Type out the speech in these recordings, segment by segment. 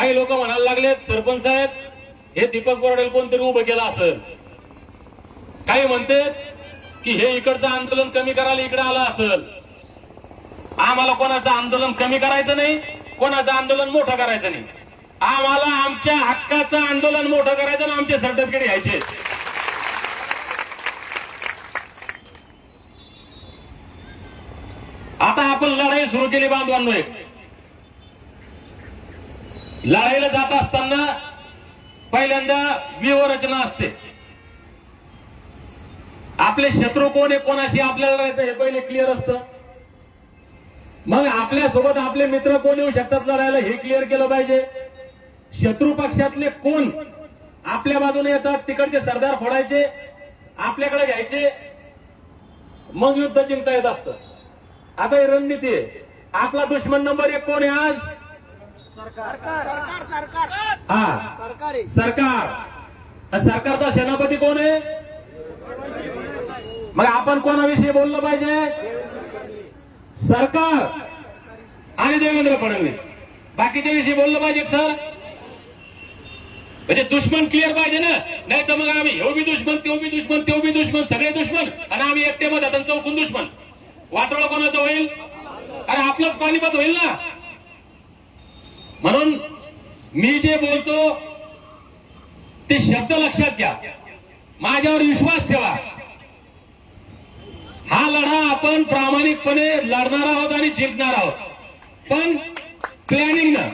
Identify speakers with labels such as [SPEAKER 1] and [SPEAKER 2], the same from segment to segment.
[SPEAKER 1] काही लोक म्हणायला लागले सरपंच साहेब हे दीपक बोराडेल कोणतरी उभं केलं असेल काही म्हणते की हे इकडचं आंदोलन कमी करायला इकडे आलं असेल. आम्हाला कोणाचं आंदोलन कमी करायचं नाही कोणाचं आंदोलन मोठं करायचं नाही. आम्हाला आमच्या हक्काचं आंदोलन मोठं करायचं ना आमचे सर्टिफिकेट घ्यायचे. आता आपण लढाई सुरू केली बांधवांनो एक लढाईला जात असताना पहिल्यांदा व्यूहरचना असते. आपले शत्रू कोण आहे कोणाशी आपल्याला लढायचं हे पहिले क्लिअर असतं. मग आपल्यासोबत आपले मित्र कोण येऊ शकतात लढायला हे क्लिअर केलं पाहिजे. शत्रू पक्षातले कोण आपल्या बाजूने येतात तिकडचे सरदार फोडायचे आपल्याकडे घ्यायचे मग युद्ध जिंकता येत असतं. आता ही रणनीती आहे. आपला दुश्मन नंबर एक कोण आहे आज?
[SPEAKER 2] सरकार सरकार
[SPEAKER 1] हा.
[SPEAKER 2] सरकार.
[SPEAKER 1] सरकार. सरकारचा सेनापती कोण आहे? मग आपण कोणाविषयी बोललं पाहिजे? सरकार. आणि देवेंद्र फडणवीस. बाकीच्या विषयी बोललं पाहिजे सर? म्हणजे दुश्मन क्लिअर पाहिजे ना? नाही तर मग आम्ही ह्यो बी दुश्मन त्यो बी दुश्मन त्यो बी दुश्मन सगळे दुश्मन. आणि आम्ही एकटे मत आणि चौकून दुश्मन. वाटोळं कोणाचं होईल? अरे आपलंच पाणीपत होईल ना? म्हणून मी जे बोलतो ते शब्द लक्षात घ्या. माझ्यावर विश्वास ठेवा. हा लढा आपण प्रामाणिकपणे लढणार आहोत आणि जिंकणार आहोत. पण प्लॅनिंग ना.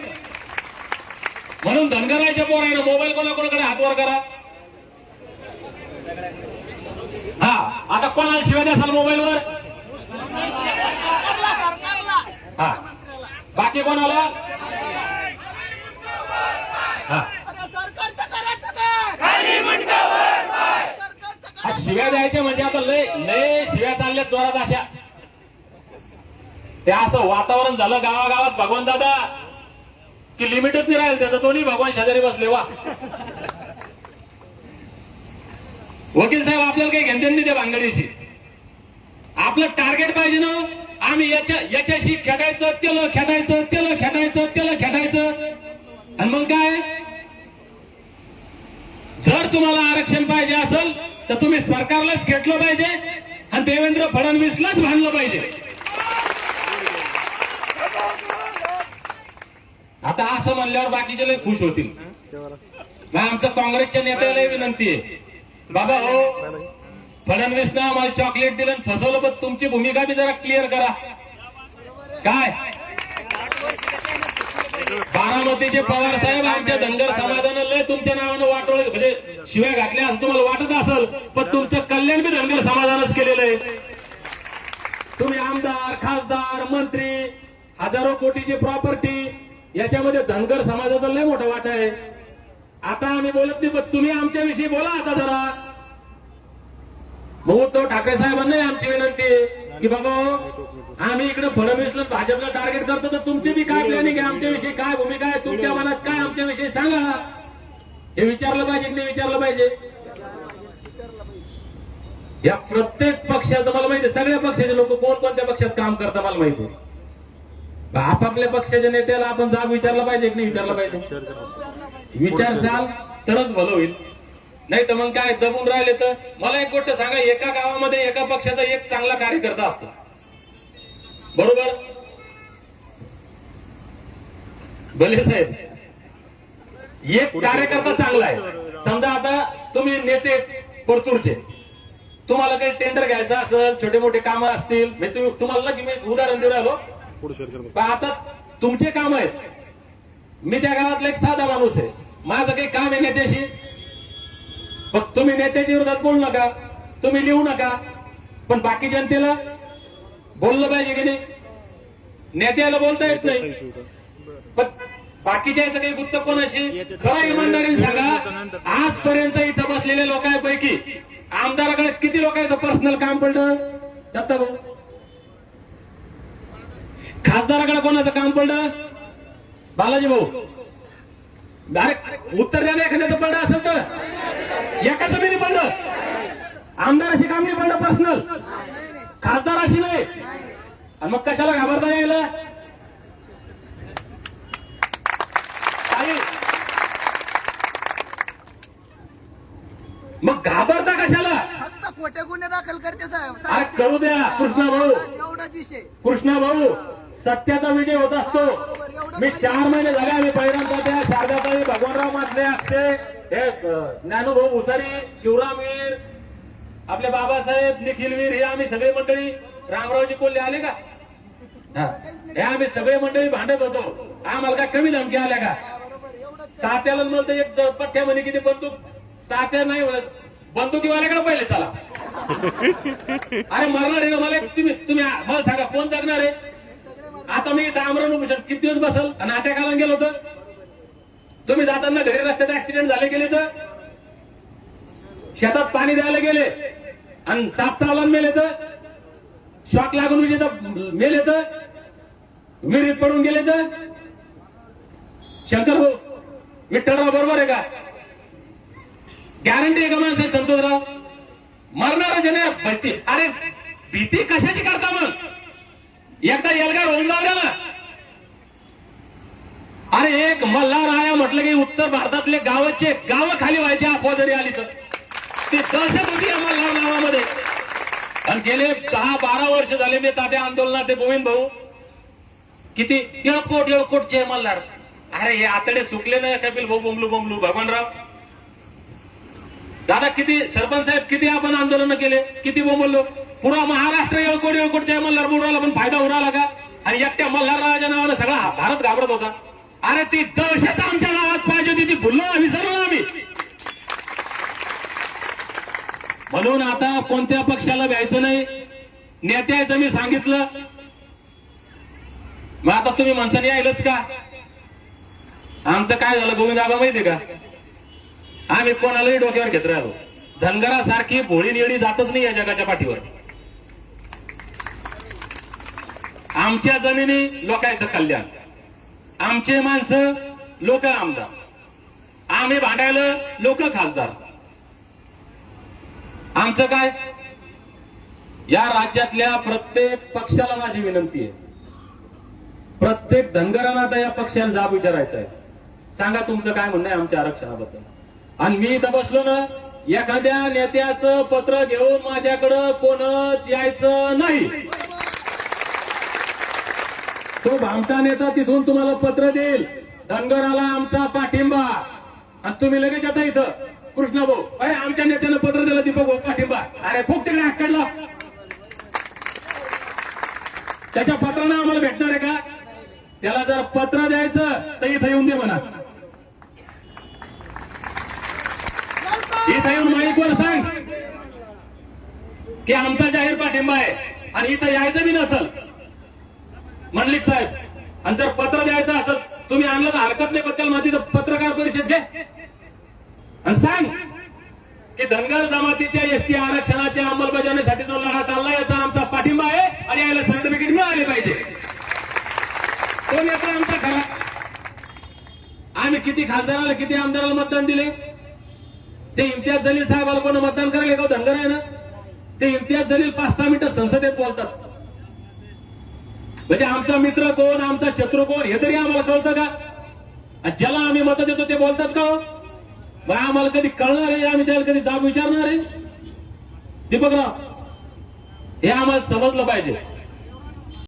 [SPEAKER 1] म्हणून धनगराच्या पोरानं मोबाईल कोणाकोणाकडे हातवर करा. हा आता कोणाला शिवाय द्याल मोबाईलवर हा. बाकी कोणाला हा
[SPEAKER 2] अरे सरकारचं करायचं काय सरकारचं
[SPEAKER 1] हा,
[SPEAKER 2] करायचं
[SPEAKER 1] शिव्या द्यायच्या म्हणजे आता लय लय शिव्या चालल्या जोरात अशा. ते असं वातावरण झालं गावागावात भगवान दादा. की लिमिटच नाही राहील त्याचं दोन्ही भगवान शेजारी बसले वा. वकील साहेब आपल्याला काही घेणं नाही त्या भानगडीशी आपलं टार्गेट पाहिजे ना आम्ही याच्या याच्याशी खेळायचं त्याला खेळायचं त्याला खेळायचं त्याला खेळायचं आणि मग काय? जर तुम्हाला आरक्षण पाहिजे असेल तर तुम्ही सरकारलाच खेटलं पाहिजे आणि देवेंद्र फडणवीसलाच भांडलं पाहिजे. आता असं म्हणल्यावर बाकीचे लय खुश होतील. आमचं काँग्रेसच्या नेत्याला विनंती आहे. बाबा हो फडणवीसनं आम्हाला चॉकलेट दिलं आणि फसवलं पण तुमची भूमिका बी जरा क्लिअर करा. काय? बारामतीचे पवार साहेब आमच्या धनगर समाजानं लय तुमच्या नावानं वाटोळ म्हणजे शिवाय घातल्या असं तुम्हाला वाटत असेल पण तुमचं कल्याण बी धनगर समाजानंच केलेलं आहे. तुम्ही आमदार खासदार मंत्री हजारो कोटीची प्रॉपर्टी याच्यामध्ये धनगर समाजाचा लय मोठा वाटा आहे. आता आम्ही बोलत नाही पण तुम्ही आमच्याविषयी बोला आता जरा. मग उद्धव ठाकरे साहेबांना आमची विनंती आहे. की बाबा आम्ही इकडे फडणवीसला भाजपला टार्गेट करतो तर तुमची बी काय प्लॅनिंग आहे आमच्याविषयी? काय भूमिका आहे? तुमच्या मनात काय आमच्याविषयी? सांगा. हे विचारलं पाहिजे की नाही विचारलं पाहिजे? या प्रत्येक पक्षाचं मला माहिती सगळ्या पक्षाचे लोक कोण कोणत्या पक्षात काम करतात मला माहिती आहे. आपापल्या पक्षाच्या नेत्याला आपण जाब विचारला पाहिजे की नाही विचारला पाहिजे? विचारसाल तरच भलं होईल. नाही तर मग काय दबून राहिले तर? मला एक गोष्ट सांगा एका गावामध्ये एका पक्षाचा एक चांगला कार्यकर्ता असतो. बरोबर? भले साहेब. एक कार्यकर्ता चांगला आहे. समजा आता तुम्ही नेते परतूरचे. तुम्हाला काही टेंडर घ्यायचं असेल छोटे मोठे कामं असतील तुम्ही तुम्हाला की मी उदाहरण देऊ राहिलो. आता तुमचे काम आहेत. मी त्या गावातला एक साधा माणूस आहे. माझं काही काम आहे नेत्याशी. फक्त तुम्ही नेत्याच्या विरोधात बोलू नका. तुम्ही लिहू नका. पण बाकी जनतेला बोललं पाहिजे की नाही? नेत्याला बोलता येत नाही. पण बाकीच्या याचं काही गुप्त खरं इमानदारी सांगा आजपर्यंत इथं बसलेल्या लोकांपैकी आमदाराकडे किती लोकांचं पर्सनल काम पडलं? दत्ता भाऊ. खासदाराकडे कोणाचं काम पडलं? बालाजी भाऊ. अरे उत्तर द्या ना एखाद्याचं पडलं असेल तर. एकाचं बी बंद आमदाराशी काम नाही बंद पर्सनल खासदार अशी नाही. आणि मग कशाला घाबरता यायला? मग घाबरता कशाला?
[SPEAKER 2] फक्त खोटे गुन्हे दाखल करते साहेब.
[SPEAKER 1] करू द्या कृष्णा भाऊ.
[SPEAKER 2] एवढाच विषय.
[SPEAKER 1] कृष्णा भाऊ सत्याचा विजय होत असतो. मी चार महिने झाले आम्ही पहिल्यांदा त्या शारदाबाई भगवानराव मातले असते. हे अं, ज्ञानूभाऊ भुसारी शिवरामवीर आपले बाबासाहेब निखिलवीर हे आम्ही सगळे मंडळी रामरावजी कोल्हे आले का? हा. हे आम्ही सगळे मंडळी भांडत होतो. आम्हाला काय कमी धमकी आल्या का? तात्याला म्हणतो एक पठ्ठ्या म्हणे किती बंदूक. तात्या नाही म्हणत बंदुकीवाल्याकडे पहिले चला. अरे मरणार आहे ना मला? तुम्ही तुम्ही मला सांगा कोण जगणार आहे? आता मी इथं आमरण किती दिवस बसल? आणि आत्या काला गेलो तर तुम्ही जाताना घरी रस्त्यात ऍक्सिडेंट झाले गेले तर? शेतात पाणी द्यायला गेले आणि साप चावला मेले तर? शॉक लागून विजेता मेले तर? विहिरीत पडून गेले तर? शंकर भाऊ विठ्ठलराव बरोबर आहे का? गॅरंटी आहे का माणसाची संतोषराव? मरणारच ना भीती. अरे भीती कशाची करता मग? एकदा एलगार होऊन जाऊ द्या ना. अरे एक मल्ला वाटलं की उत्तर भारतातले गावाचे गाव खाली व्हायचे अफवा जरी आली तर. ती दहशत होती आम्हाला मल्हार नावामध्ये आणि गेले दहा बारा वर्ष झाले मी तात्या आंदोलनात ते गोविंद भाऊ. किती? येळकोट येळकोटचे मल्हार अरे हे आतडे सुकले नाही कपिल भाऊ बोंबलू बोंबलू भगवानराव. दादा किती? सरपंच साहेब किती आपण आंदोलन केले? किती बोंबलो पुरा महाराष्ट्र येळकोट येळकोटच्या मल्हार बुडवायला पण फायदा उडाला का? आणि एकट्या मल्हार राजाच्या नावानं सगळा भारत घाबरत होता. अरे ती दहशत आमच्या गावात पाहिजे होती ती भुललो विसरलो आम्ही. म्हणून आता कोणत्या पक्षाला घ्यायचं नाही नेत्याचं मी सांगितलं. मग आता तुम्ही माणसाने यायलच का? आमचं काय झालं गोविंदाबा माहिती माहितीये का? आम्ही कोणालाही डोक्यावर घेत राहिलो. धनगरासारखी भोळी निळी जातच नाही या जगाच्या पाठीवर. आमच्या जमिनी लोकांचं कल्याण. आमचे माणसं लोक आमदार. आम्ही भांडायला लोक खासदार. आमचं काय? या राज्यातल्या प्रत्येक पक्षाला माझी विनंती आहे. प्रत्येक धनगरांना आता या पक्षाला जाब विचारायचा आहे. सांगा तुमचं काय म्हणणं आहे आमच्या आरक्षणाबद्दल. आणि मी इथं बसलो ना एखाद्या नेत्याचं पत्र घेऊन माझ्याकडं कोणच यायचं नाही. तो भामटा नेता तिथून तुम्हाला पत्र देईल. धनगराला आमचा पाठिंबा. आणि तुम्ही लगेच येता इथं. कृष्णा भाऊ अरे आमच्या नेत्यानं पत्र दिलं दीपक भाऊ पाठिंबा. अरे खूप तिकडे आकडला त्याच्या पत्रानं आम्हाला भेटणार आहे का? त्याला जर पत्र द्यायचं तर इथं येऊन दे म्हणा. इथं येऊन माईकवर सांग. की आमचा जाहीर पाठिंबा आहे. आणि इथं यायचं बी नसल. मंडलिक साहेब आणि जर पत्र द्यायचं असं तुम्ही आणलं तर हरकत नाही बद्दल माझी तर पत्रकार परिषद घे. आणि सांग की धनगर जमातीच्या एसटी आरक्षणाच्या अंमलबजावणीसाठी जो लढा चालला याचा आमचा पाठिंबा आहे आणि याला सर्टिफिकेट मिळाले पाहिजे. कोण येतो आमचा खरा आम्ही किती खासदाराला किती आमदाराला मतदान दिले? ते इम्तियाज जलील साहेबाला कोण मतदान करायला का धनगर आहे ना? ते इम्तियाज जलील पाच सहा मिनिटं संसदेत बोलतात. म्हणजे आमचा मित्र कोण आमचा शत्रू कोण हे तरी आम्हाला कळतं का? आणि ज्याला आम्ही मत देतो ते बोलतात का हो? मग आम्हाला कधी कळणार आहे आम्ही त्याला कधी जाब विचारणार आहे? दीपकराव हे आम्हाला समजलं पाहिजे.